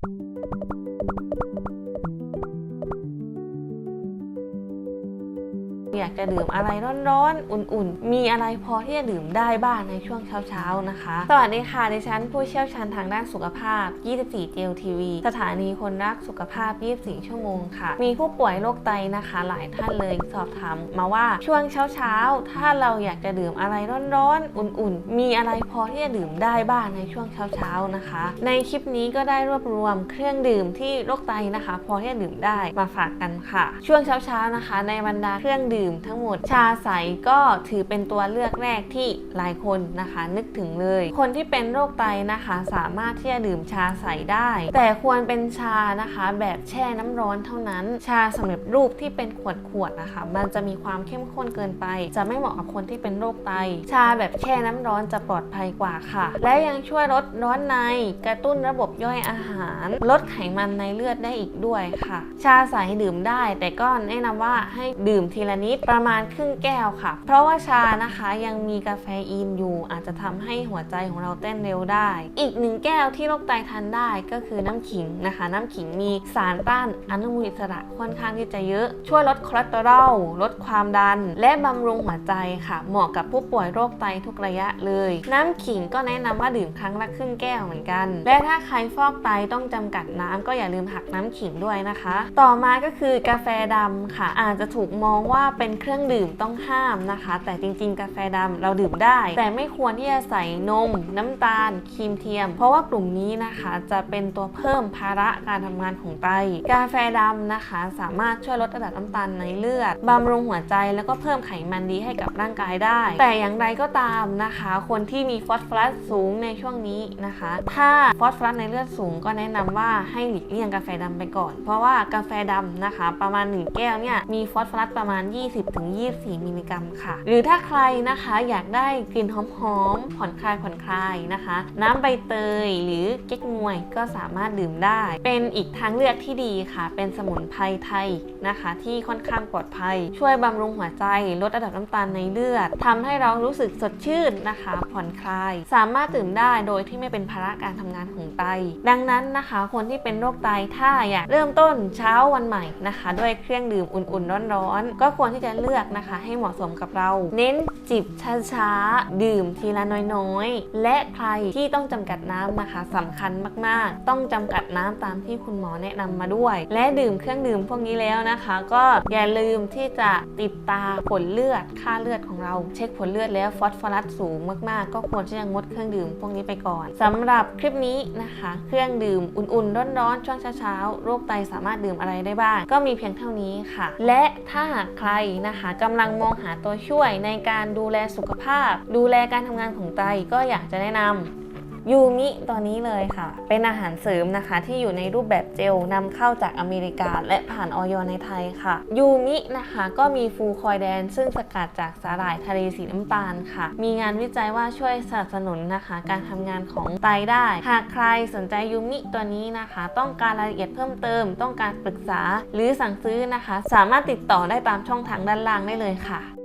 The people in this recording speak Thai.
Thank you. อยากจะดื่มอะไรร้อนๆ อุ่นๆ มีอะไรพอที่จะดื่มได้บ้างในช่วงเช้าๆ นะคะ สวัสดีค่ะดิฉันผู้เชี่ยวชาญทางด้านสุขภาพ 24เจลทีวีสถานีคนรักสุขภาพ 24 ชั่วโมงค่ะ มีผู้ป่วยโรคไตนะคะ หลายท่านเลยสอบถามมาว่าช่วงเช้าๆ ถ้าเราอยากจะดื่มอะไรร้อนๆ อุ่นๆ มีอะไรพอที่จะดื่มได้บ้างในช่วงเช้าๆ นะคะ ในคลิปนี้ก็ได้รวบรวมเครื่องดื่มที่โรคไตนะคะ พอที่จะดื่มได้มาฝากกันค่ะ ช่วงเช้าๆ นะคะ ในบรรดาเครื่องดื่มทั้งหมด ชาใสก็ถือเป็นตัวเลือกแรกที่หลายคนนะคะ นึกถึงเลย คนที่เป็นโรคไตนะคะ สามารถที่จะดื่มชาใสได้ แต่ควรเป็นชานะคะ แบบแช่น้ำร้อนเท่านั้น ชาสำเร็จรูปที่เป็นขวดขวดนะคะ มันจะมีความเข้มข้นเกินไป จะไม่เหมาะกับคนที่เป็นโรคไต ชาแบบแช่น้ำร้อนจะปลอดภัยกว่าค่ะ และยังช่วยลดร้อนใน กระตุ้นระบบย่อยอาหาร ลดไขมันในเลือดได้อีกด้วยค่ะ ชาใสดื่มได้ แต่ก็แนะนำว่าให้ดื่มทีละนิดประมาณครึ่งแก้วค่ะ เพราะว่าชานะคะยังมีกาแฟอีนอยู่ อาจจะทำให้หัวใจของเราเต้นเร็วได้ อีกหนึ่งแก้วที่โรคไตทานได้ก็คือน้ำขิงนะคะ น้ำขิงมีสารต้านอนุมูลอิสระค่อนข้างที่จะเยอะ ช่วยลดคอเลสเตอรอลลดความดัน และบำรุงหัวใจค่ะ เหมาะกับผู้ป่วยโรคไตทุกระยะเลย น้ำขิงก็แนะนำว่าดื่มครั้งละครึ่งแก้วเหมือนกัน และถ้าใครฟอกไตต้องจำกัดน้ำก็อย่าลืมหักน้ำขิงด้วยนะคะ ต่อมาก็คือกาแฟดำค่ะ อาจจะถูกมองว่าเเป็นเครื่องดื่มต้องห้ามนะคะ แต่จริง ๆ กาแฟดำเราดื่มได้ แต่ไม่ควรที่จะใส่นม น้ำตาลครีมเทียม เพราะว่ากลุ่มนี้นะคะจะเป็นตัวเพิ่มภาระการทำงานของไต กาแฟดำนะคะ สามารถช่วยลดระดับน้ำตาลในเลือดบำรุงหัวใจแล้วก็เพิ่มไขมันดีให้กับร่างกายได้ แต่อย่างไรก็ตามนะคะ คนที่มีฟอสฟอรัสสูงในช่วงนี้นะคะ ถ้าฟอสฟอรัสในเลือดสูงก็แนะนำว่าให้หลีกเลี่ยงกาแฟดำไปก่อน เพราะว่ากาแฟดำนะคะ ประมาณ1แก้วเนี่ยมีฟอสฟอรัสประมาณ20-24 มิลลิกรัมค่ะ หรือถ้าใครนะคะอยากได้กลิ่นหอมๆ ผ่อนคลายผ่อนคลายนะคะ น้ำใบเตยหรือเก๊กงวยก็สามารถดื่มได้ เป็นอีกทางเลือกที่ดีค่ะ เป็นสมุนไพรไทยนะคะ ที่ค่อนข้างปลอดภัย ช่วยบำรุงหัวใจ ลดระดับน้ำตาลในเลือดทำให้เรารู้สึกสดชื่นนะคะ ผ่อนคลาย สามารถดื่มได้โดยที่ไม่เป็นภาระการทำงานของไต ดังนั้นนะคะ คนที่เป็นโรคไตถ้าอยากเริ่มต้นเช้าวันใหม่นะคะ ด้วยเครื่องดื่มอุ่นๆร้อนๆก็ควรที่จะเลือกนะคะให้เหมาะสมกับเรา เน้นจิบช้าๆ ดื่มทีละน้อยๆ และใครที่ต้องจำกัดน้ำนะคะสำคัญมากๆ ต้องจำกัดน้ำตามที่คุณหมอแนะนำมาด้วย และดื่มเครื่องดื่มพวกนี้แล้วนะคะ ก็อย่าลืมที่จะติดตาผลเลือดค่าเลือดของเรา เช็คผลเลือดแล้วฟอสฟอรัสสูงมากๆ ก็ควรที่จะงดเครื่องดื่มพวกนี้ไปก่อนสำหรับคลิปนี้นะคะ เครื่องดื่มอุ่นๆ ร้อนๆช่วงเช้าๆโรคไตสามารถดื่มอะไรได้บ้าง ก็มีเพียงเท่านี้ค่ะ และถ้าหากใครนะคะกำลังมองหาตัวช่วยในการดูแลสุขภาพ ดูแลการทำงานของไตก็อยากจะแนะนำ ยูมิตัวนี้เลยค่ะ เป็นอาหารเสริมนะคะ ที่อยู่ในรูปแบบเจลนำเข้าจากอเมริกา และผ่านออยในไทยค่ะ ยูมินะคะก็มีฟูคอยแดน ซึ่งสกัดจากสาหร่ายทะเลสีน้ำตาลค่ะ มีงานวิจัยว่าช่วยสนับสนุนนะคะ การทำงานของไตได้ หากใครสนใจยูมิตัวนี้นะคะ ต้องการรายละเอียดเพิ่มเติม ต้องการปรึกษา หรือสั่งซื้อนะคะ สามารถติดต่อได้ตามช่องทางด้านล่างได้เลยค่ะ